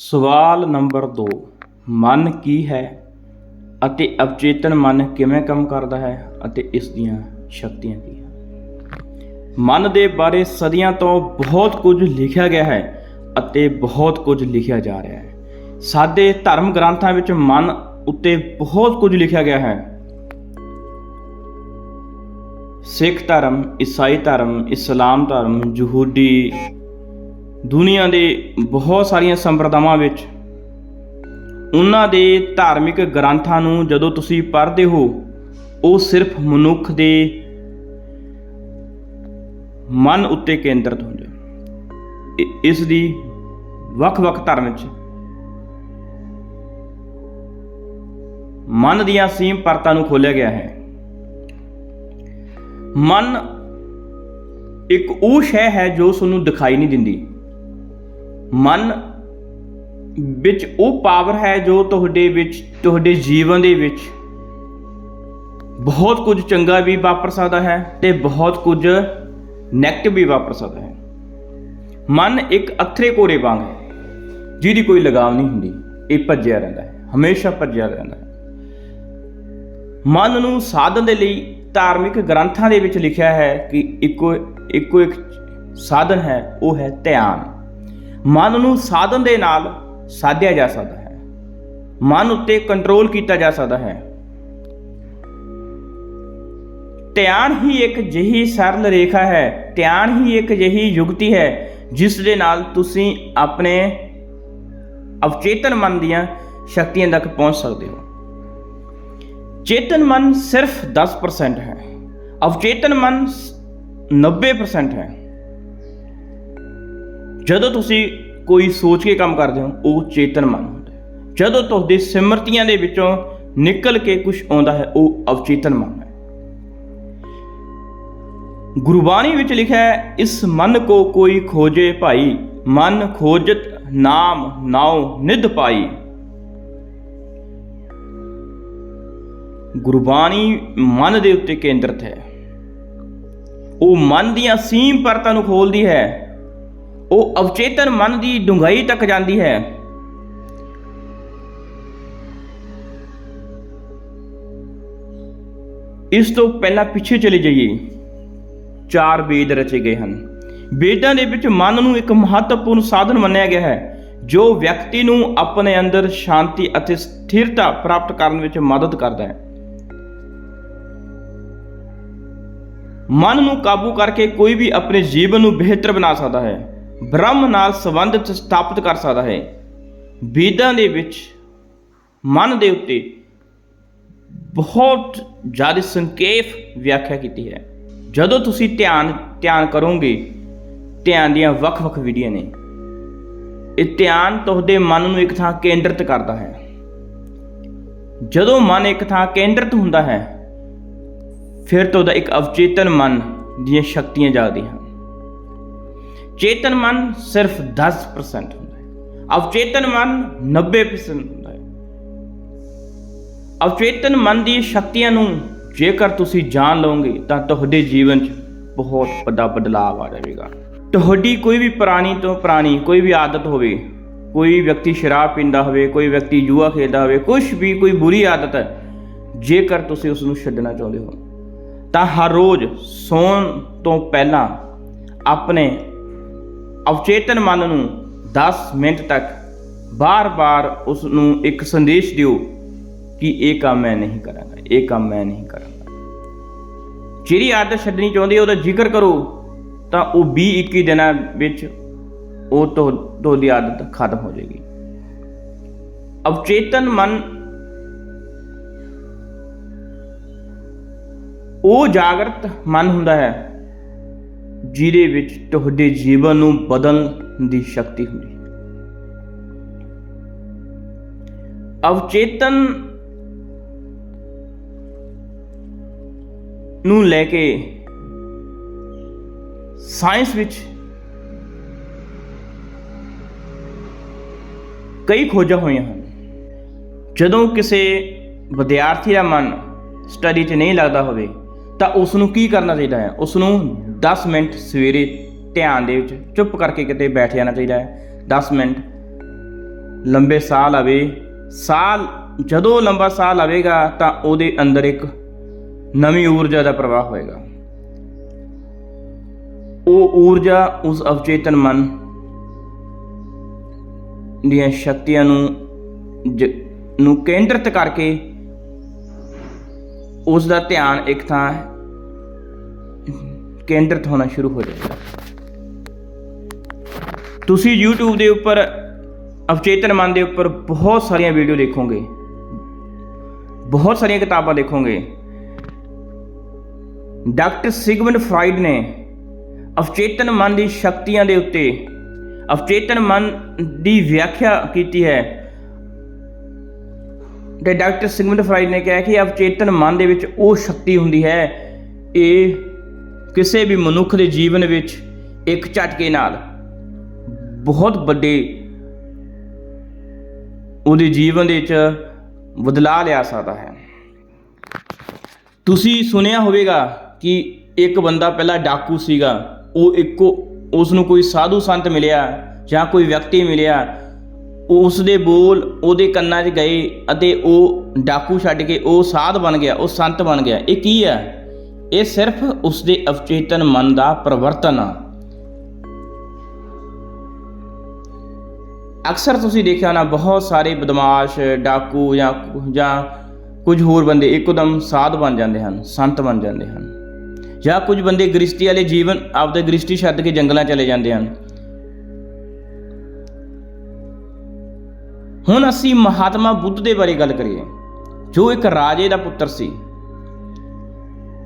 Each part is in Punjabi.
ਸਵਾਲ ਨੰਬਰ 2 ਮਨ ਕੀ ਹੈ ਅਤੇ ਅਵਚੇਤਨ ਮਨ ਕਿਵੇਂ ਕੰਮ ਕਰਦਾ ਹੈ ਅਤੇ ਇਸ ਦੀਆਂ ਸ਼ਕਤੀਆਂ ਕੀ ਹਨ? ਮਨ ਦੇ ਬਾਰੇ ਸਦੀਆਂ ਤੋਂ ਬਹੁਤ ਕੁਝ ਲਿਖਿਆ ਗਿਆ ਹੈ ਅਤੇ ਬਹੁਤ ਕੁਝ ਲਿਖਿਆ ਜਾ ਰਿਹਾ ਹੈ। ਸਾਡੇ ਧਰਮ ਗ੍ਰੰਥਾਂ ਵਿੱਚ ਮਨ ਉੱਤੇ ਬਹੁਤ ਕੁਝ ਲਿਖਿਆ ਗਿਆ ਹੈ। ਸਿੱਖ ਧਰਮ, ਈਸਾਈ ਧਰਮ, ਇਸਲਾਮ ਧਰਮ, ਯਹੂਦੀ ਦੁਨੀਆ ਦੇ ਬਹੁਤ ਸਾਰੀਆਂ ਸੰਪਰਦਾਵਾਂ ਵਿੱਚ ਉਹਨਾਂ ਦੇ ਧਾਰਮਿਕ ਗ੍ਰੰਥਾਂ ਨੂੰ ਜਦੋਂ ਤੁਸੀਂ ਪੜ੍ਹਦੇ ਹੋ, ਉਹ ਸਿਰਫ ਮਨੁੱਖ ਦੇ ਮਨ ਉੱਤੇ ਕੇਂਦਰਿਤ ਹੁੰਦੇ ਇਸ ਦੀ ਵੱਖ-ਵੱਖ ਧਰਮ ਵਿੱਚ ਮਨ ਦੀਆਂ ਸੀਮ ਪਰਤਾਂ ਨੂੰ ਖੋਲ੍ਹਿਆ ਗਿਆ ਹੈ। ਮਨ ਇੱਕ ਉਹ ਸ਼ੈ ਹੈ ਜੋ ਤੁਹਾਨੂੰ ਦਿਖਾਈ ਨਹੀਂ ਦਿੰਦੀ। ਮਨ ਵਿੱਚ ਉਹ ਪਾਵਰ ਹੈ ਜੋ ਤੁਹਾਡੇ ਵਿੱਚ, ਤੁਹਾਡੇ ਜੀਵਨ ਦੇ ਵਿੱਚ ਬਹੁਤ ਕੁਝ ਚੰਗਾ ਵੀ ਵਾਪਰ ਸਕਦਾ ਹੈ ਤੇ ਬਹੁਤ ਕੁਝ ਨੈਗੇਟਿਵ ਵੀ ਵਾਪਰ ਸਕਦਾ ਹੈ। ਮਨ ਇੱਕ ਅਥਰੇ ਕੋਰੇ ਵਾਂਗ ਹੈ, ਜਿਹਦੀ ਕੋਈ ਲਗਾਮ ਨਹੀਂ ਹੁੰਦੀ, ਇਹ ਭੱਜਿਆ ਰਹਿੰਦਾ ਹੈ, ਹਮੇਸ਼ਾ ਭੱਜਿਆ ਰਹਿੰਦਾ ਹੈ। ਮਨ ਨੂੰ ਸਾਧਨ ਦੇ ਲਈ ਧਾਰਮਿਕ ਗ੍ਰੰਥਾਂ ਦੇ ਵਿੱਚ ਲਿਖਿਆ ਹੈ ਕਿ ਇੱਕੋ ਇੱਕੋ ਇੱਕ ਸਾਧਨ ਹੈ, ਉਹ ਹੈ ਧਿਆਨ। ਮਨ ਨੂੰ ਸਾਧਨ ਦੇ ਨਾਲ ਸਾਧਿਆ ਜਾ ਸਕਦਾ ਹੈ। ਮਨ ਉੱਤੇ ਕੰਟਰੋਲ ਕੀਤਾ ਜਾ ਸਕਦਾ ਹੈ। ਧਿਆਨ ਹੀ ਇੱਕ ਜਿਹੀ ਸਰਲ ਰੇਖਾ ਹੈ, ਧਿਆਨ ਹੀ ਇੱਕ ਜਿਹੀ ਯੁਕਤੀ ਹੈ, ਜਿਸ ਦੇ ਨਾਲ ਤੁਸੀਂ ਆਪਣੇ ਅਵਚੇਤਨ ਮਨ ਦੀਆਂ ਸ਼ਕਤੀਆਂ ਤੱਕ ਪਹੁੰਚ ਸਕਦੇ ਹੋ। ਚੇਤਨ ਮਨ ਸਿਰਫ 10% ਹੈ। ਅਵਚੇਤਨ ਮਨ ਸ- 90% ਹੈ। ਜਦੋਂ ਤੁਸੀਂ ਕੋਈ ਸੋਚ ਕੇ ਕੰਮ ਕਰਦੇ ਹੋ, ਉਹ ਚੇਤਨ ਮਨ ਹੁੰਦਾ ਜਦੋਂ ਤੁਹਾਡੇ ਸਿਮਰਤੀਆਂ ਦੇ ਵਿੱਚੋਂ ਨਿਕਲ ਕੇ ਕੁਝ ਆਉਂਦਾ ਹੈ, ਉਹ ਅਵਚੇਤਨ ਮਨ ਹੈ ਗੁਰਬਾਣੀ ਵਿੱਚ ਲਿਖਿਆ ਹੈ, ਇਸ ਮਨ ਕੋ ਕੋਈ ਖੋਜੇ ਭਾਈ, ਮਨ ਖੋਜਤ ਨਾਮ ਨਾਉ ਨਿਧ ਪਾਈ। ਗੁਰਬਾਣੀ ਮਨ ਦੇ ਉੱਤੇ ਕੇਂਦਰਿਤ ਹੈ। ਉਹ ਮਨ ਦੀਆਂ ਸੀਮ ਪਰਤਾਂ ਨੂੰ ਖੋਲਦੀ ਹੈ। ਉਹ ਅਵਚੇਤਨ ਮਨ ਦੀ ਡੂੰਘਾਈ ਤੱਕ ਜਾਂਦੀ ਹੈ। ਇਸ ਤੋਂ ਪਹਿਲਾਂ ਪਿੱਛੇ ਚਲੇ ਜਾਈਏ। ਚਾਰ ਵੇਦ ਰਚੇ ਗਏ ਹਨ। ਵੇਦਾਂ ਦੇ ਵਿੱਚ ਮਨ ਨੂੰ ਇੱਕ ਮਹੱਤਵਪੂਰਨ ਸਾਧਨ ਮੰਨਿਆ ਗਿਆ ਹੈ, ਜੋ ਵਿਅਕਤੀ ਨੂੰ ਆਪਣੇ ਅੰਦਰ ਸ਼ਾਂਤੀ ਅਤੇ ਸਥਿਰਤਾ ਪ੍ਰਾਪਤ ਕਰਨ ਵਿੱਚ ਮਦਦ ਕਰਦਾ ਹੈ। ਮਨ ਨੂੰ ਕਾਬੂ ਕਰਕੇ ਕੋਈ ਵੀ ਆਪਣੇ ਜੀਵਨ ਨੂੰ ਬਿਹਤਰ ਬਣਾ ਸਕਦਾ ਹੈ। ਬ੍ਰਹਮ ਨਾਲ ਸੰਬੰਧਿਤ ਸਥਾਪਿਤ ਕਰ ਸਕਦਾ ਹੈ। ਵੇਦਾਂ ਦੇ ਵਿੱਚ ਮਨ ਦੇ ਉੱਤੇ ਬਹੁਤ ਜ਼ਿਆਦਾ ਸੰਖੇਪ ਵਿਆਖਿਆ ਕੀਤੀ ਹੈ। ਜਦੋਂ ਤੁਸੀਂ ਧਿਆਨ ਧਿਆਨ ਕਰੋਗੇ, ਧਿਆਨ ਦੀਆਂ ਵੱਖ-ਵੱਖ ਵਿਧੀਆਂ ਨੇ, ਇਹ ਧਿਆਨ ਤੁਹਾਡੇ ਮਨ ਨੂੰ ਇੱਕ ਥਾਂ ਕੇਂਦਰਿਤ ਕਰਦਾ ਹੈ। ਜਦੋਂ ਮਨ ਇੱਕ ਥਾਂ ਕੇਂਦਰਿਤ ਹੁੰਦਾ ਹੈ, ਫਿਰ ਤੁਹਾਡਾ ਇੱਕ ਅਵਚੇਤਨ ਮਨ ਦੀਆਂ ਸ਼ਕਤੀਆਂ ਜਾਗਦੀਆਂ ਹਨ। ਚੇਤਨ ਮਨ ਸਿਰਫ 10% ਹੁੰਦਾ ਹੈ। ਅਵਚੇਤਨ ਮਨ 90% ਹੁੰਦਾ ਹੈ। ਅਵਚੇਤਨ ਮਨ ਦੀ ਸ਼ਕਤੀਆਂ ਨੂੰ ਜੇਕਰ ਤੁਸੀਂ ਜਾਣ ਲਓਗੇ ਤਾਂ ਤੁਹਾਡੇ ਜੀਵਨ 'ਚ ਬਹੁਤ ਵੱਡਾ ਬਦਲਾਅ ਆ ਜਾਵੇਗਾ। ਤੁਹਾਡੀ ਕੋਈ ਵੀ ਪੁਰਾਣੀ ਤੋਂ ਪੁਰਾਣੀ, ਕੋਈ ਵੀ ਆਦਤ ਹੋਵੇ, ਕੋਈ ਵਿਅਕਤੀ ਸ਼ਰਾਬ ਪੀਂਦਾ ਹੋਵੇ, ਕੋਈ ਵਿਅਕਤੀ ਜੂਆ ਖੇਡਦਾ ਹੋਵੇ ਕੁਝ ਵੀ ਕੋਈ ਬੁਰੀ ਆਦਤ ਹੈ, ਜੇਕਰ ਤੁਸੀਂ ਉਸ ਨੂੰ ਛੱਡਣਾ ਚਾਹੁੰਦੇ ਹੋ, ਤਾਂ ਹਰ ਰੋਜ਼ ਸੌਣ ਤੋਂ ਪਹਿਲਾਂ ਆਪਣੇ ਅਵਚੇਤਨ ਮਨ ਨੂੰ 10 ਮਿੰਟ ਤੱਕ ਬਾਰ-ਬਾਰ ਉਸ ਨੂੰ ਇੱਕ ਸੰਦੇਸ਼ ਦਿਓ ਕਿ ਇਹ ਕੰਮ ਮੈਂ ਨਹੀਂ ਕਰਾਂਗਾ, ਇਹ ਕੰਮ ਮੈਂ ਨਹੀਂ ਕਰਾਂਗਾ। ਜਿਹੜੀ ਆਦਤ ਛੱਡਣੀ ਚਾਹੁੰਦੇ ਹੋ, ਉਹਦਾ ਜ਼ਿਕਰ ਕਰੋ, ਤਾਂ ਉਹ 20 21 ਦਿਨਾਂ ਵਿੱਚ ਉਹ ਤੋਂ ਤੁਹਾਡੀ ਆਦਤ ਖਤਮ ਹੋ ਜਾਏਗੀ। ਅਵਚੇਤਨ ਮਨ ਉਹ ਜਾਗਰਤ ਮਨ ਹੁੰਦਾ ਹੈ ਜਿਹਦੇ ਵਿੱਚ ਤੁਹਾਡੇ ਜੀਵਨ ਨੂੰ ਬਦਲਣ ਦੀ ਸ਼ਕਤੀ ਹੁੰਦੀ। ਹੈ ਅਵਚੇਤਨ ਨੂੰ ਲੈ ਕੇ ਸਾਇੰਸ ਵਿੱਚ ਕਈ ਖੋਜਾਂ ਹੋਈਆਂ ਹਨ। ਜਦੋਂ ਕਿਸੇ ਵਿਦਿਆਰਥੀ ਦਾ ਮਨ ਸਟੱਡੀ 'ਚ ਨਹੀਂ ਲੱਗਦਾ ਹੋਵੇ, ਤਾਂ ਉਸ ਨੂੰ ਕੀ ਕਰਨਾ ਚਾਹੀਦਾ ਹੈ? ਉਸ ਨੂੰ 10 ਮਿੰਟ ਸਵੇਰੇ ਧਿਆਨ ਦੇ ਵਿੱਚ ਚੁੱਪ ਕਰਕੇ ਕਿਤੇ ਬੈਠ ਜਾਣਾ ਚਾਹੀਦਾ ਹੈ। 10 ਮਿੰਟ ਲੰਬੇ ਸਾਹ ਲਵੇ। ਸਾਹ, ਜਦੋਂ ਲੰਬਾ ਸਾਹ ਲਵੇਗਾ ਤਾਂ ਉਹਦੇ ਅੰਦਰ ਇੱਕ ਨਵੀਂ ਊਰਜਾ ਦਾ ਪ੍ਰਵਾਹ ਹੋਏਗਾ। ਉਹ ਊਰਜਾ ਉਸ ਅਵਚੇਤਨ ਮਨ ਦੀਆਂ ਸ਼ਕਤੀਆਂ ਨੂੰ ਜ- ਨੂੰ ਕੇਂਦਰਿਤ ਕਰਕੇ ਉਸ ਦਾ ਧਿਆਨ ਇੱਕ ਥਾਂ ਕੇਂਦਰਿਤ ਹੋਣਾ ਸ਼ੁਰੂ ਹੋ ਜਾਏਗਾ। ਤੁਸੀਂ YouTube ਦੇ ਉੱਪਰ, ਅਵਚੇਤਨ ਮਨ ਦੇ ਉੱਪਰ ਬਹੁਤ ਸਾਰੀਆਂ ਵੀਡੀਓ ਦੇਖੋਗੇ। ਬਹੁਤ ਸਾਰੀਆਂ ਕਿਤਾਬਾਂ ਦੇਖੋਗੇ। ਡਾਕਟਰ ਸਿਗਮੰਡ ਫਰਾਇਡ ਨੇ ਅਵਚੇਤਨ ਮਨ ਦੀ ਸ਼ਕਤੀਆਂ ਦੇ ਉੱਤੇ ਅਵਚੇਤਨ ਮਨ ਦੀ ਵਿਆਖਿਆ ਕੀਤੀ ਹੈ। ਤੇ ਡਾਕਟਰ ਸਿਗਮੰਡ ਫਰਾਇਡ ਨੇ ਕਿਹਾ ਕਿ ਅਵਚੇਤਨ ਮਨ ਦੇ ਵਿੱਚ ਉਹ ਸ਼ਕਤੀ ਹੁੰਦੀ ਹੈ, ਇਹ ਕਿਸੇ ਵੀ ਮਨੁੱਖ ਦੇ ਜੀਵਨ ਵਿੱਚ ਇੱਕ ਝਟਕੇ ਨਾਲ ਬਹੁਤ ਵੱਡੇ ਉਹਦੇ ਜੀਵਨ ਦੇ ਵਿੱਚ ਬਦਲਾਅ ਲਿਆ ਸਕਦਾ ਹੈ। ਤੁਸੀਂ ਸੁਣਿਆ ਹੋਵੇਗਾ ਕਿ ਇੱਕ ਬੰਦਾ ਪਹਿਲਾਂ ਡਾਕੂ ਸੀਗਾ, ਉਹ ਇੱਕੋ ਉਸ ਨੂੰ ਕੋਈ ਸਾਧੂ ਸੰਤ ਮਿਲਿਆ ਜਾਂ ਕੋਈ ਵਿਅਕਤੀ ਮਿਲਿਆ ਉਸ ਦੇ ਬੋਲ ਉਹਦੇ ਕੰਨਾਂ 'ਚ ਗਏ ਅਤੇ ਉਹ ਡਾਕੂ ਛੱਡ ਕੇ ਉਹ ਸਾਧ ਬਣ ਗਿਆ, ਉਹ ਸੰਤ ਬਣ ਗਿਆ। ਇਹ ਕੀ ਹੈ? ਇਹ ਸਿਰਫ ਉਸ ਦੇ ਅਵਚੇਤਨ ਮਨ ਦਾ ਪਰਿਵਰਤਨ ਆ। ਅਕਸਰ ਤੁਸੀਂ ਦੇਖਿਆ ਨਾ ਬਹੁਤ ਸਾਰੇ ਬਦਮਾਸ਼, ਡਾਕੂ ਜਾਂ ਜਾਂ ਕੁਝ ਹੋਰ ਬੰਦੇ ਇੱਕਦਮ ਸਾਧ ਬਣ ਜਾਂਦੇ ਹਨ, ਸੰਤ ਬਣ ਜਾਂਦੇ ਹਨ। ਜਾਂ ਕੁਝ ਬੰਦੇ ਗ੍ਰਿਸ਼ਤੀ ਵਾਲੇ ਜੀਵਨ ਆਪਦੇ ਗ੍ਰਿਸ਼ਤੀ ਛੱਡ ਕੇ ਜੰਗਲਾਂ ਚਲੇ ਜਾਂਦੇ ਹਨ। ਹੁਣ ਅਸੀਂ ਮਹਾਤਮਾ ਬੁੱਧ ਦੇ ਬਾਰੇ ਗੱਲ ਕਰੀਏ, ਜੋ ਇੱਕ ਰਾਜੇ ਦਾ ਪੁੱਤਰ ਸੀ।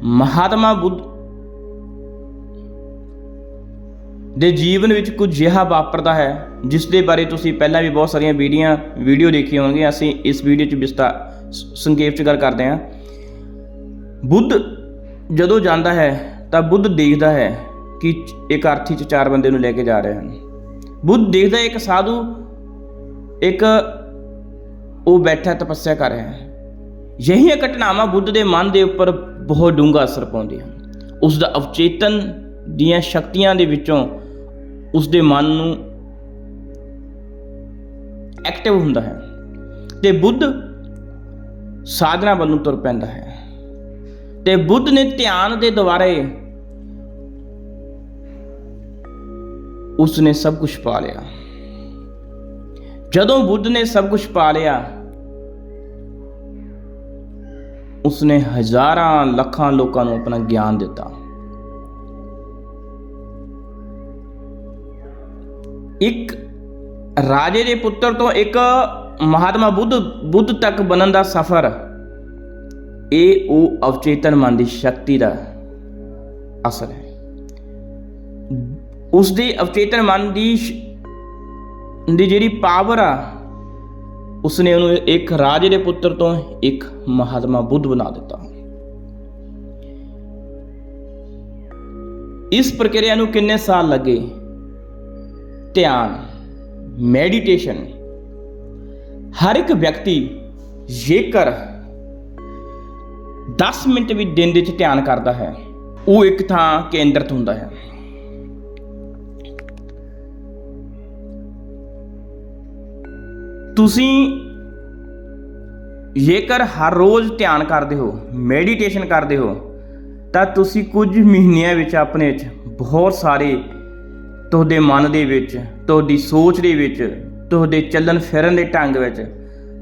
ਮਹਾਤਮਾ ਬੁੱਧ ਦੇ ਜੀਵਨ ਵਿੱਚ ਕੁਝ ਜਿਹਾ ਵਾਪਰਦਾ ਹੈ, ਜਿਸ ਦੇ ਬਾਰੇ ਤੁਸੀਂ ਪਹਿਲਾਂ ਵੀ ਬਹੁਤ ਸਾਰੀਆਂ ਵੀਡੀਓ ਵੀਡੀਓ ਦੇਖੀ ਹੋਣਗੀਆਂ। ਅਸੀਂ ਇਸ ਵੀਡੀਓ 'ਚ ਵਿਸਤਾ ਸੰਖੇਪ 'ਚ ਗੱਲ ਕਰਦੇ ਹਾਂ। ਬੁੱਧ ਜਦੋਂ ਜਾਂਦਾ ਹੈ, ਤਾਂ ਬੁੱਧ ਦੇਖਦਾ ਹੈ ਕਿ ਇੱਕ ਅਰਥੀ 'ਚ ਚਾਰ ਬੰਦੇ ਨੂੰ ਲੈ ਕੇ ਜਾ ਰਹੇ ਹਨ। ਬੁੱਧ ਦੇਖਦਾ ਹੈ, ਇੱਕ ਸਾਧੂ, ਇੱਕ ਉਹ ਬੈਠਾ ਤਪੱਸਿਆ ਕਰ ਰਿਹਾ ਹੈ। ਯਹੀਆਂ ਘਟਨਾਵਾਂ ਬੁੱਧ ਦੇ ਮਨ ਦੇ ਉੱਪਰ ਬਹੁਤ ਡੂੰਘਾ ਅਸਰ ਪਾਉਂਦੇ ਹਨ ਉਸ ਦਾ ਅਵਚੇਤਨ ਦੀਆਂ ਸ਼ਕਤੀਆਂ ਦੇ ਵਿੱਚੋਂ ਉਸ ਦੇ ਮਨ ਨੂੰ ਐਕਟਿਵ ਹੁੰਦਾ ਹੈ ਤੇ ਬੁੱਧ ਸਾਧਨਾ ਵੱਲ ਨੂੰ ਤੁਰ ਪੈਂਦਾ ਹੈ। ਤੇ ਬੁੱਧ ਨੇ ਧਿਆਨ ਦੇ ਦੁਆਰੇ ਉਸ ਨੇ ਸਭ ਕੁਝ ਪਾ ਲਿਆ। ਜਦੋਂ ਬੁੱਧ ਨੇ ਸਭ ਕੁਝ ਪਾ ਲਿਆ ਉਸਨੇ ਹਜ਼ਾਰਾਂ ਲੱਖਾਂ ਲੋਕਾਂ ਨੂੰ ਆਪਣਾ ਗਿਆਨ ਦਿੱਤਾ। ਇੱਕ ਰਾਜੇ ਦੇ ਪੁੱਤਰ ਤੋਂ ਇੱਕ ਮਹਾਤਮਾ ਬੁੱਧ ਬੁੱਧ ਤੱਕ ਬਣਨ ਦਾ ਸਫ਼ਰ, ਇਹ ਉਹ ਅਵਚੇਤਨ ਮਨ ਦੀ ਸ਼ਕਤੀ ਦਾ ਅਸਰ ਹੈ। ਉਸ ਦੇ ਅਵਚੇਤਨ ਮਨ ਦੀ ਦੀ ਜਿਹੜੀ ਪਾਵਰ ਆ ਉਸਨੇ ਉਹਨੂੰ ਇੱਕ ਰਾਜੇ ਦੇ ਪੁੱਤਰ ਤੋਂ ਇੱਕ ਮਹਾਤਮਾ ਬੁੱਧ ਬਣਾ ਦਿੱਤਾ। ਇਸ ਪ੍ਰਕਿਰਿਆ ਨੂੰ ਕਿੰਨੇ ਸਾਲ ਲੱਗੇ? ਧਿਆਨ ਮੈਡੀਟੇਸ਼ਨ ਹਰ ਇੱਕ ਵਿਅਕਤੀ ਜੇਕਰ 10 ਮਿੰਟ ਵੀ ਦਿਨ ਦੇ ਵਿੱਚ ਧਿਆਨ ਕਰਦਾ ਹੈ, ਉਹ ਇੱਕ ਥਾਂ ਕੇਂਦਰਿਤ ਹੁੰਦਾ ਹੈ। ਤੁਸੀਂ ਜੇਕਰ ਹਰ ਰੋਜ਼ ਧਿਆਨ ਕਰਦੇ ਹੋ ਮੈਡੀਟੇਸ਼ਨ ਕਰਦੇ ਹੋ, ਤਾਂ ਤੁਸੀਂ ਕੁਝ ਮਹੀਨਿਆਂ ਵਿੱਚ ਆਪਣੇ ਵਿੱਚ ਬਹੁਤ ਸਾਰੇ ਤੁਹਾਡੇ ਮਨ ਦੇ ਵਿੱਚ, ਤੁਹਾਡੀ ਸੋਚ ਦੇ ਵਿੱਚ, ਤੁਹਾਡੇ ਚੱਲਣ ਫਿਰਨ ਦੇ ਢੰਗ ਵਿੱਚ,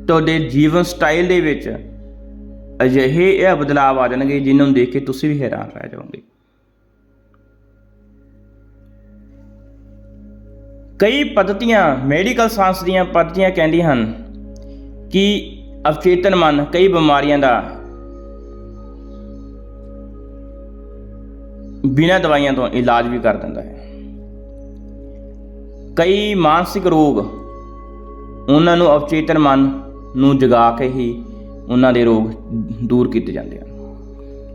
ਤੁਹਾਡੇ ਜੀਵਨ ਸਟਾਈਲ ਦੇ ਵਿੱਚ ਅਜਿਹੇ ਇਹ ਬਦਲਾਅ ਆ ਜਾਣਗੇ ਜਿਨ੍ਹਾਂ ਨੂੰ ਦੇਖ ਕੇ ਤੁਸੀਂ ਵੀ ਹੈਰਾਨ ਰਹਿ ਜਾਓਗੇ। ਕਈ ਪद्धਤੀਆਂ ਮੈਡੀਕਲ ਸਾਇੰਸ ਦੀਆਂ ਪੱਧਤੀਆਂ ਕਹਿੰਦੀਆਂ ਹਨ ਕਿ ਅਵਚੇਤਨ ਮਨ ਕਈ ਬਿਮਾਰੀਆਂ ਦਾ ਬਿਨਾਂ ਦਵਾਈਆਂ ਤੋਂ ਇਲਾਜ ਵੀ ਕਰ ਦਿੰਦਾ ਹੈ। ਕਈ ਮਾਨਸਿਕ ਰੋਗ ਉਹਨਾਂ ਨੂੰ ਅਵਚੇਤਨ ਮਨ ਨੂੰ ਜਗਾ ਕੇ ਹੀ ਉਹਨਾਂ ਦੇ ਰੋਗ ਦੂਰ ਕੀਤੇ ਜਾਂਦੇ ਹਨ।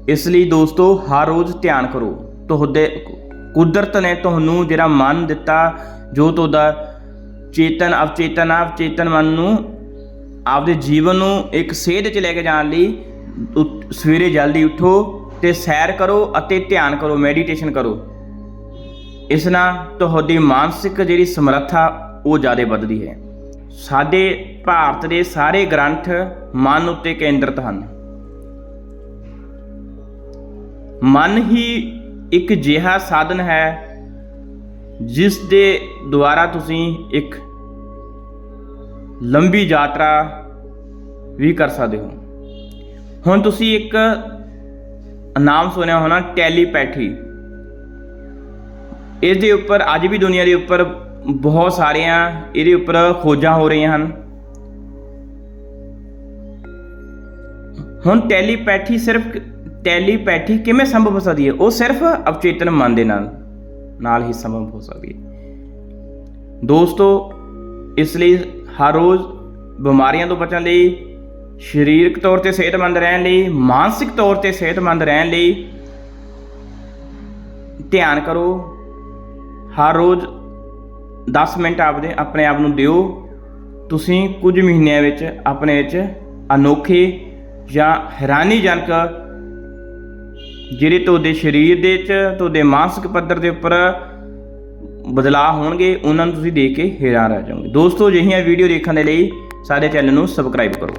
ਇਸ ਲਈ ਦੋਸਤੋ, ਹਰ ਰੋਜ਼ ਧਿਆਨ ਕਰੋ। ਤੁਹਾਡੇ ਕੁਦਰਤ ਨੇ ਤੁਹਾਨੂੰ ਜਿਹੜਾ ਮਨ ਦਿੱਤਾ ਜੋ ਤੁਹਾਡਾ ਚੇਤਨ, ਅਵਚੇਤਨ ਅਵਚੇਤਨ ਮਨ ਨੂੰ ਆਪਦੇ ਜੀਵਨ ਨੂੰ ਇੱਕ ਸੇਧ 'ਚ ਲੈ ਕੇ ਜਾਣ ਲਈ ਉ- ਸਵੇਰੇ ਜਲਦੀ ਉਠੋ ਤੇ ਸੈਰ ਕਰੋ ਅਤੇ ਧਿਆਨ ਕਰੋ ਮੈਡੀਟੇਸ਼ਨ ਕਰੋ। ਇਸ ਨਾਲ ਤੁਹਾਡੀ ਮਾਨਸਿਕ ਜਿਹੜੀ ਸਮਰੱਥਾ, ਉਹ ਜ਼ਿਆਦਾ ਵੱਧਦੀ ਹੈ। ਸਾਡੇ ਭਾਰਤ ਦੇ ਸਾਰੇ ਗ੍ਰੰਥ ਮਨ ਉੱਤੇ ਕੇਂਦਰਿਤ ਹਨ। ਮਨ ਹੀ ਇੱਕ ਜਿਹਾ ਸਾਧਨ ਹੈ ਜਿਸ ਦੇ ਦੁਆਰਾ ਤੁਸੀਂ ਇੱਕ ਲੰਬੀ ਯਾਤਰਾ ਵੀ ਕਰ ਸਕਦੇ ਹੋ। ਹੁਣ ਤੁਸੀਂ ਇੱਕ ਨਾਮ ਸੁਣਿਆ ਹੋਣਾ, ਟੈਲੀਪੈਥੀ। ਇਸ ਦੇ ਉੱਪਰ, ਅੱਜ ਵੀ ਦੁਨੀਆ ਦੇ ਉੱਪਰ ਬਹੁਤ ਸਾਰੀਆਂ ਇਹਦੇ ਉੱਪਰ ਖੋਜਾਂ ਹੋ ਰਹੀਆਂ ਹਨ। ਹੁਣ ਟੈਲੀਪੈਥੀ ਸਿਰਫ, ਟੈਲੀਪੈਥੀ ਕਿਵੇਂ ਸੰਭਵ ਹੋ ਸਕਦੀ ਹੈ? ਉਹ ਸਿਰਫ ਅਵਚੇਤਨ ਮਨ ਦੇ ਨਾਲ। ਨਾਲ ਹੀ ਸੰਭਵ ਹੋ ਸਕਦੀ ਹੈ ਦੋਸਤੋ, ਇਸ ਲਈ ਹਰ ਰੋਜ਼ ਬਿਮਾਰੀਆਂ ਤੋਂ ਬਚਣ ਲਈ, ਸਰੀਰਕ ਤੌਰ ਤੇ ਸਿਹਤਮੰਦ ਰਹਿਣ ਲਈ, ਮਾਨਸਿਕ ਤੌਰ ਤੇ ਸਿਹਤਮੰਦ ਰਹਿਣ ਲਈ ਧਿਆਨ ਕਰੋ। ਹਰ ਰੋਜ਼ 10 ਮਿੰਟ ਆਪਦੇ, ਆਪਣੇ ਆਪ ਨੂੰ ਦਿਓ। ਤੁਸੀਂ ਕੁਝ ਮਹੀਨਿਆਂ ਵਿੱਚ ਆਪਣੇ ਵਿੱਚ ਅਨੋਖੇ ਜਾਂ ਹੈਰਾਨੀਜਨਕ ਜਿਹੜੇ ਤੁਹਾਡੇ ਸਰੀਰ ਦੇ 'ਚ, ਤੁਹਾਡੇ ਮਾਨਸਿਕ ਪੱਧਰ ਦੇ ਉੱਪਰ ਬਦਲਾਅ ਹੋਣਗੇ, ਉਹਨਾਂ ਨੂੰ ਤੁਸੀਂ ਦੇਖ ਕੇ ਹੈਰਾਨ ਰਹਿ ਜਾਓਗੇ। ਦੋਸਤੋ, ਅਜਿਹੀਆਂ ਵੀਡੀਓ ਦੇਖਣ ਦੇ ਲਈ ਸਾਡੇ ਚੈਨਲ ਨੂੰ ਸਬਸਕ੍ਰਾਈਬ ਕਰੋ।